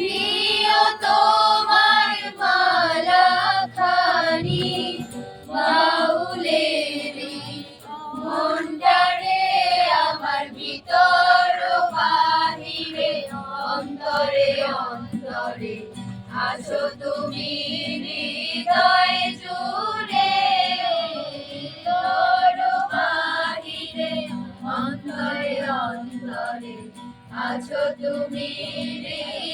প্রিয় তোমার মালা খানি বাউলের মনটারে আমার ভিতর বাহিরে, অন্তরে অন্তরে। আছো তুমি হৃদয় জুড়ে ভিতর বাহিরে, অন্তরে অন্তরে। আছো তুমি হৃদয়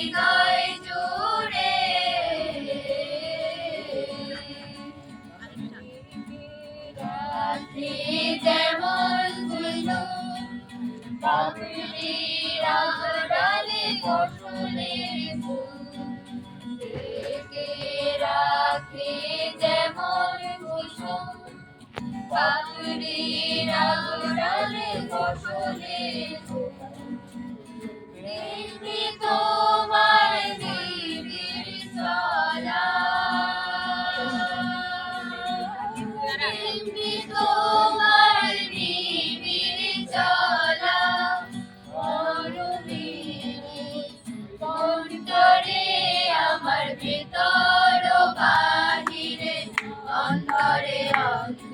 আড়ালে ফসলের ফুল কুসুম পাপড়ির আড়ালে ফসলের ফুল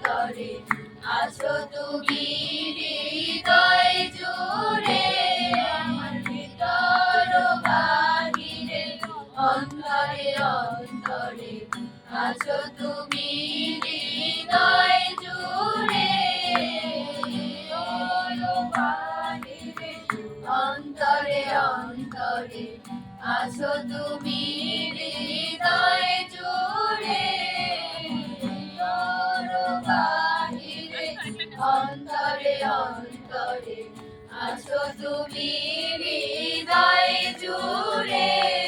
অন্তরে আছো তুমি হৃদয় জুড়ে আমার বাহিরে, অন্তরে অন্তরে আছো তুমি হৃদয় জুড়ে। অন্তরে অন্তরে আছো তুমি হৃদয় জুড়ে। অন্তরে আছো তুমি হৃদয় জুড়ে।